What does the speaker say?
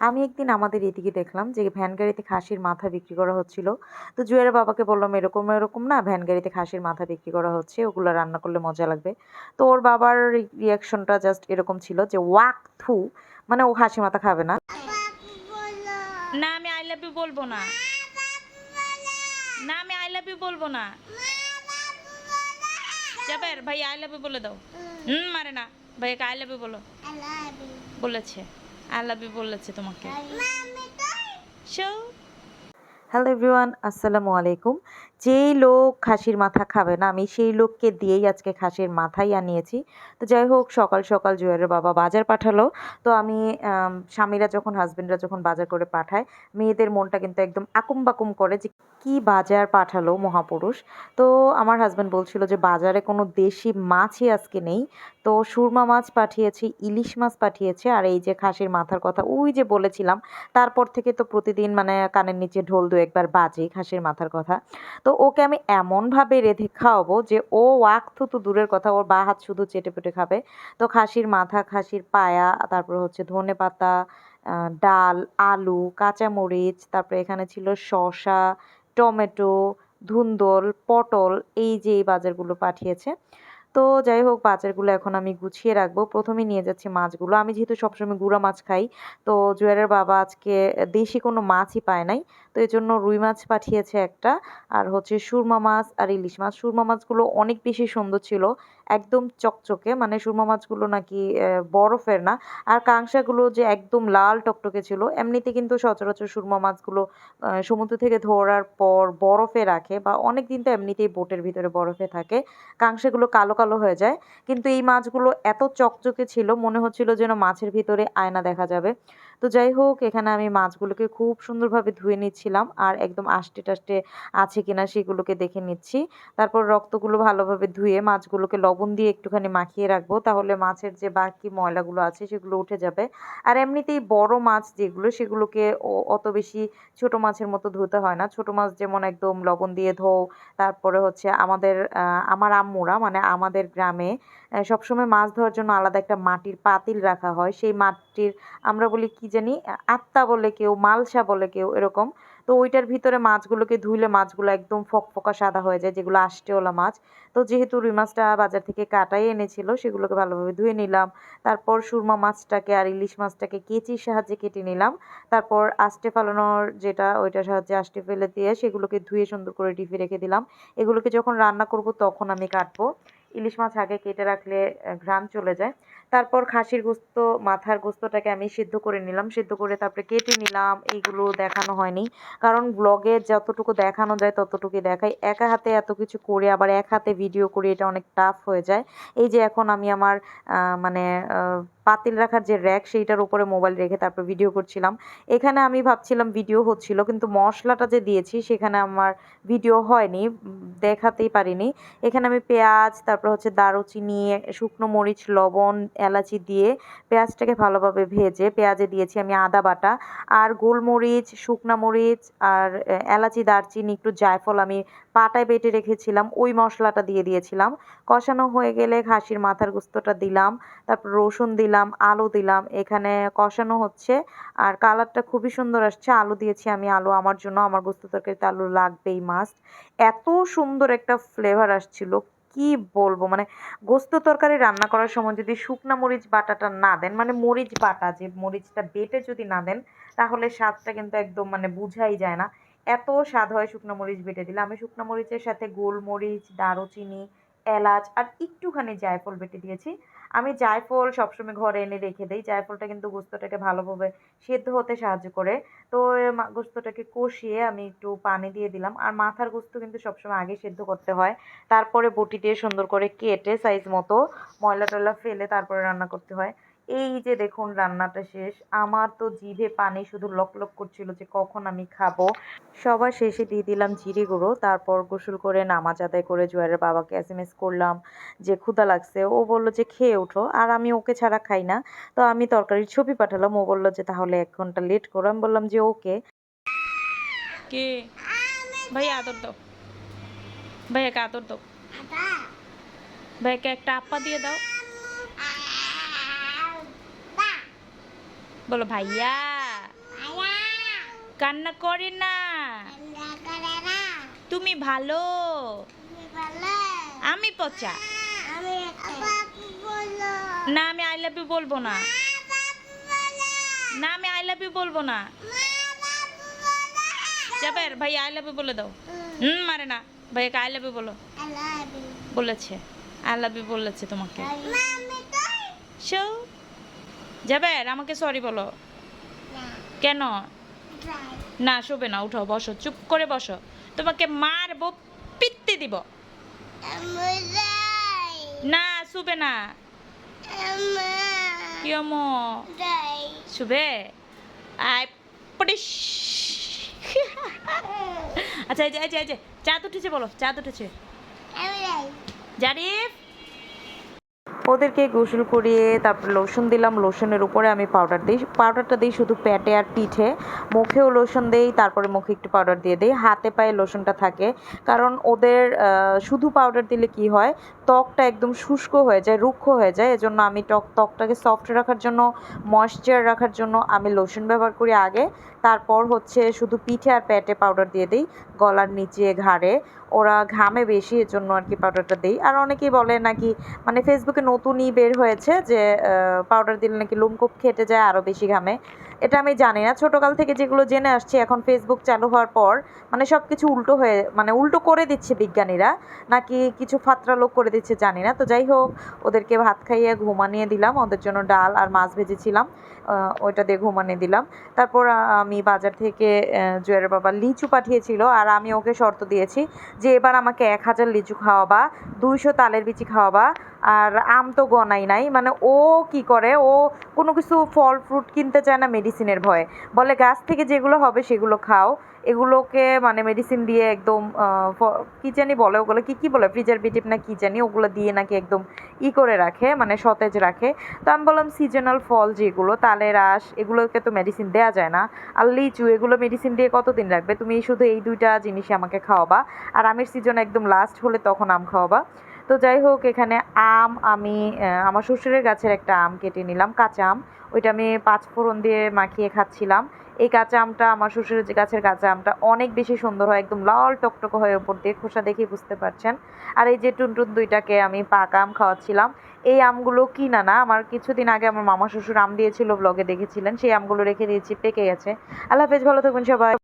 আমি একদিন আমাদের এদিকে দেখলাম যে ভ্যান গাড়িতে খাসির মাথা বিক্রি করা হচ্ছিল। তো জুয়ের বাবাকে বললাম এরকম এরকম না ভ্যান গাড়িতে খাসির মাথা বিক্রি করা হচ্ছে ওগুলো রান্না করলে মজা লাগবে। তো ওর বাবার রিয়াকশনটা জাস্ট এরকম ছিল যে ওয়াক থু। মানে ও খাসি মাথা খাবে না। না আমি আই লাভ ইউ বলব না। না আমি আই লাভ ইউ বলব না। জাবের ভাই আই লাভ ইউ বলে দাও। হুম মারে না। ভাইয়াকে আই লাভ ইউ বলো। বলেছে। আই লাভ ইউ বলেছে তোমাকে। হ্যালো এভরিওয়ান আসসালামু আলাইকুম। যেই লোক খাসির মাথা খাবে না, আমি সেই লোককে দিয়েই আজকে খাসির মাথাই আনিয়েছি। তো যাই হোক, সকাল সকাল জুয়েলের বাবা বাজার পাঠালো। তো আমি স্বামীরা যখন হাজবেন্ডরা যখন বাজার করে পাঠায়, মেয়েদের মনটা কিন্তু একদম আকুম বাকুম করে যে কি বাজার পাঠালো মহাপুরুষ। তো আমার হাজবেন্ড বলছিল যে, বাজারে কোনো দেশি মাছই আজকে নেই। তো সুরমা মাছ পাঠিয়েছি, ইলিশ মাছ পাঠিয়েছে, আর এই যে খাসির মাথার কথা, ওই যে বলেছিলাম, তারপর থেকে তো প্রতিদিন মানে কানের নিচে ঢোল দু একবার বাজে খাসির মাথার কথা। তো ওকে আমি এমনভাবে রেঁধে খাওয়াবো যে ও ওয়াক থুতু তো দূরের কথা, ওর বা হাত শুধু চেটে পেটে খাবে। তো খাসির মাথা, খাসির পায়া, তারপর হচ্ছে ধনে পাতা ডাল, আলু, কাঁচামরিচ, তারপরে এখানে ছিল শসা, টমেটো, ধুন্দল, পটল, এই যে এই বাজারগুলো পাঠিয়েছে। তো যাই হোক, বাজারগুলো এখন আমি গুছিয়ে রাখব। প্রথমে নিয়ে যাচ্ছি মাছগুলো। আমি যেহেতু সবসময় গুঁড়া মাছ খাই, তো জুয়েলের বাবা আজকে দেশি কোনো মাছই পায় নাই। তো এই জন্য রুই মাছ পাঠিয়েছে একটা। আর হচ্ছে সুরমা মাছ আর ইলিশ মাছ। সুরমা মাছগুলো অনেক বেশি সুন্দর ছিল। একদম চকচকে মানে সুরমা মাছগুলো নাকি বরফের না। আর কাংসাগুলো যে একদম লাল টকটকে ছিল, এমনিতে কিন্তু সচরাচর সুরমা মাছগুলো সমুদ্র থেকে ধরার পর বরফে রাখে বা অনেক দিন তো এমনিতেই বোটের ভিতরে বরফে থাকে। কাংসাগুলো কালো কালো হয়ে যায়। কিন্তু এই মাছগুলো এত চকচকে ছিল, মনে হচ্ছিল যেন মাছের ভিতরে আয়না দেখা যাবে। তো যাই হোক এখানে আমি মাছগুলোকে খুব সুন্দরভাবে ধুয়ে নিচ্ছিলাম আর একদম আষ্টে টাষ্টে আছে কিনা সেগুলোকে দেখে নিচ্ছি। তারপর রক্তগুলো ভালোভাবে ধুয়ে মাছগুলোকে লবণ দিয়ে একটুখানি মাখিয়ে রাখব, তাহলে মাছের যে বাকি ময়লাগুলো আছে সেগুলো উঠে যাবে। আর এমনিতেই বড় মাছ যেগুলো, সেগুলোকে অত বেশি ছোট মাছের মতো ধুতে হয় না। ছোট মাছ যেমন একদম লবণ দিয়ে ধোও, তারপরে হচ্ছে আমাদের আমার আম্মুরা মানে আমাদের গ্রামে সবসময় মাছ ধোয়ার জন্য আলাদা একটা মাটির পাতিল রাখা হয়। সেই মাটির আমরা বলি কি জানি আত্মা বলে কেউ, মালসা বলে কেউ এরকম। তো ওইটার ভিতরে মাছগুলোকে ধুইলে মাছগুলো একদম ফকফকা সাদা হয়ে যায়, যেগুলো আষ্টেওয়ালা মাছ। তো যেহেতু রুই মাছটা বাজার থেকে কাটাই এনেছিল, সেগুলোকে ভালোভাবে ধুয়ে নিলাম। তারপর সুরমা মাছটাকে আর ইলিশ মাছটাকে কেচির সাহায্যে কেটে নিলাম। তারপর আষ্টে ফালানোর যেটা, ওইটার সাহায্যে আষ্টে ফেলে দিয়ে সেগুলোকে ধুয়ে সুন্দর করে ডিপে রেখে দিলাম। এগুলোকে যখন রান্না করব তখন আমি কাটবো। ইলিশ মাছ আগে কেটে রাখলে ঘ্রাণ চলে যায়। তারপর খাসির গোস্ত, মাথার গোস্তটাকে আমি সিদ্ধ করে নিলাম। সিদ্ধ করে তারপরে কেটে নিলাম। এইগুলো দেখানো হয়নি। কারণ ব্লগে যতটুকু দেখানো যায় ততটুকুই দেখাই। একা হাতে এত কিছু করে, আবার এক হাতে ভিডিও করে, এটা অনেক টাফ হয়ে যায়। এই যে এখন আমি আমার মানে পাতিল রাখার যে র্যাক, সেইটার উপরে মোবাইল রেখে তারপর ভিডিও করছিলাম। এখানে আমি ভাবছিলাম ভিডিও হচ্ছিল, কিন্তু মশলাটা যে দিয়েছি, সেখানে আমার ভিডিও হয়নি, দেখাতেই পারিনি। এখানে আমি পেঁয়াজ, তারপর হচ্ছে দারুচিনি, শুকনো মরিচ, লবণ, এলাচি দিয়ে পেঁয়াজটাকে ভালোভাবে ভেজে পেঁয়াজে দিয়েছি আমি আদা বাটা। আর গোলমরিচ, শুকনা মরিচ আর এলাচি, দারচিনি, একটু জায়ফল আমি পাটায় বেটে রেখেছিলাম, ওই মশলাটা দিয়ে দিয়েছিলাম। কষানো হয়ে গেলে খাসির মাথার গুস্তটা দিলাম, তারপর রসুন দিলাম। আলু দিলাম, এখানে কষানো হচ্ছে। আর কালারটা খুবই সুন্দর আসছে, আলু দিয়েছি আমি, আলু আমার জন্য, আমার গোস্ত তরকারিতে আলু লাগবেই মাস্ট এত সুন্দর একটা ফ্লেভার আসছিল, কি বলব? মানে গোস্ত তরকারি রান্না করার সময় যদি শুকনা মরিচ বাটাটা না দেন মানে মরিচ বাটা, যে মরিচটা বেটে যদি না দেন, তাহলে স্বাদটা কিন্তু একদম মানে বুঝাই যায় না। এত স্বাদ হয় শুকনো মরিচ বেটে দিলে। আমি শুকনো মরিচের সাথে গোলমরিচ, দারুচিনি এলাচ আর একটুখানি জায়ফল বেটে দিয়েছি। আমি জায়ফল সবসময় ঘরে এনে রেখে দিই। জায়ফলটা কিন্তু গোস্তটাকে ভালোভাবে সেদ্ধ হতে সাহায্য করে। তো গোস্তটাকে কষিয়ে আমি একটু পানি দিয়ে দিলাম। আর মাথার গোস্ত কিন্তু সবসময় আগে সেদ্ধ করতে হয়। তারপরে বটি দিয়ে সুন্দর করে কেটে সাইজ মতো ময়লা টয়লা ফেলে তারপরে রান্না করতে হয়। এই যে দেখুন রান্নাটা শেষ আমার তো জিভে পানি শুধু লক লক করছিল যে কখন আমি খাব। সবার শেষে দিয়ে দিলাম জিরে গুঁড়ো তারপর গোসল করে নামাজ আদায় করে জোয়ারের বাবাকে এস এম এস করলাম যে ক্ষুধা লাগছে। ও বলল যে খেয়ে ওঠো আর আমি ওকে ছাড়া খাই না। তো আমি তরকারির ছবি পাঠালাম ও বলল যে তাহলে এক ঘণ্টা লেট করো। আমি বললাম যে ওকে। কে? ভাই আদর দাও। ভাইয়াকে আদর দাও। ভাইয়াকে একটা আপা দিয়ে দাও। বলো ভাইয়া। কান্না করে না। তুমি ভালো। আমি পচা। না আমি আই লাভ ইউ বলব না। না আমি আই লাভ ইউ বলব না। যাবের ভাই আই লাভ ইউ বলে দাও। হুম। মারে না। ভাইয়াকে আই লাভ ইউ বলো। বলেছে। আই লাভ ইউ বলেছে তোমাকে। শো। যাবের আমাকে সরি বলো। কেন? না শোবে না উঠো বসো চুপ করে বসো। তোমাকে মারবো পিত্তি দিব। না শুবে না। কি শুবে? আই পড়িস আচ্ছা এই যে এই যে এই যে চাঁদ উঠেছে বলো চাঁদ উঠেছে। জারিফ? ওদেরকে গোসল করিয়ে তারপর লোশন দিলাম। লোশনের উপরে আমি পাউডার দিই। পাউডারটা দিই শুধু পেটে আর পিঠে। মুখেও লোশন দেই, তারপরে মুখে একটু পাউডার দিয়ে দিই। হাতে পায়ে লোশনটা থাকে। কারণ ওদের শুধু পাউডার দিলে কি হয়? ত্বকটা একদম শুষ্ক হয়ে যায়, রুক্ষ হয়ে যায়। এজন্য আমি টক ত্বকটাকে সফট রাখার জন্য ময়েশ্চার রাখার জন্য আমি লোশন ব্যবহার করি আগে। তারপর হচ্ছে শুধু পিঠে আর প্যাটে পাউডার দিয়ে দিই, গলার নিচে, ঘাড়ে। ওরা ঘামে বেশি এর জন্য আর কি পাউডারটা দিই। আর অনেকেই বলে নাকি মানে ফেসবুকে নতুনই বের হয়েছে যে পাউডার দিলে নাকি লোমকূপ খেটে যায় আরও বেশি ঘামে। এটা আমি জানি না। ছোটোকাল থেকে যেগুলো জেনে আসছি এখন ফেসবুক চালু হওয়ার পর মানে সব কিছু উল্টো হয়ে মানে উল্টো করে দিচ্ছে বিজ্ঞানীরা নাকি কিছু ফাত্রা লোক করে দিচ্ছে জানি না। তো যাই হোক ওদেরকে ভাত খাইয়ে ঘুমানিয়ে দিলাম ওদের জন্য ডাল আর মাছ ভেজেছিলাম ওইটা দিয়ে ঘুমানিয়ে দিলাম। তারপর আমি বাজার থেকে আহ, জুয়েলের বাবা লিচু পাঠিয়েছিল আর আমি ওকে শর্ত দিয়েছি যে এবার আমাকে এক হাজার লিচু খাওয়াবা দুইশো তালের বিচি খাওয়াবা আর আম তো গনাই নাই। মানে ও কি করে? ও কোনো কিছু ফল, ফ্রুট কিনতে চায় না মেডিসিনের ভয়ে। বলে, গাছ থেকে যেগুলো হবে সেগুলো খাও। এগুলোকে মানে মেডিসিন দিয়ে একদম কি জানি বলে ওগুলো। কি কি বলে? প্রিজারভেটিভ না কি জানি? ওগুলো দিয়ে নাকি একদম ই করে রাখে মানে সতেজ রাখে। তো আমি বললাম, সিজনাল ফল যেগুলো, তালের আঁশ, এগুলোকে তো মেডিসিন দেওয়া যায় না। আর লিচু, এগুলো মেডিসিন দিয়ে কতদিন রাখবে? তুমি শুধু এই দুইটা জিনিসই আমাকে খাওয়াবা। আর আমের সিজন একদম লাস্ট হলে তখন আম খাওয়াবা। তো যাই হোক, এখানে আম আমি আমার শ্বশুরের গাছের একটা আম কেটে নিলাম, কাঁচা আম। ওইটা আমি পাঁচ ফোড়ন দিয়ে মাখিয়ে খাচ্ছিলাম। এই কাঁচা আমটা আমার শ্বশুরের যে গাছের কাঁচা আমটা অনেক বেশি সুন্দর হয়, একদম লাল টকটকে হয়ে ওপর দিয়ে, খোসা দেখেই বুঝতে পারছেন। আর এই যে টুনটুন দুইটাকে আমি পাকা আম খাওয়াচ্ছিলাম। এই আমগুলো কিনা না, আমার কিছুদিন আগে আমার মামা শ্বশুর আম দিয়েছিল ব্লগে দেখেছিলেন, সেই আমগুলো রেখে দিয়েছি, পেকে গেছে। আল্লাহ হাফেজ, ভালো থাকবেন সবাই।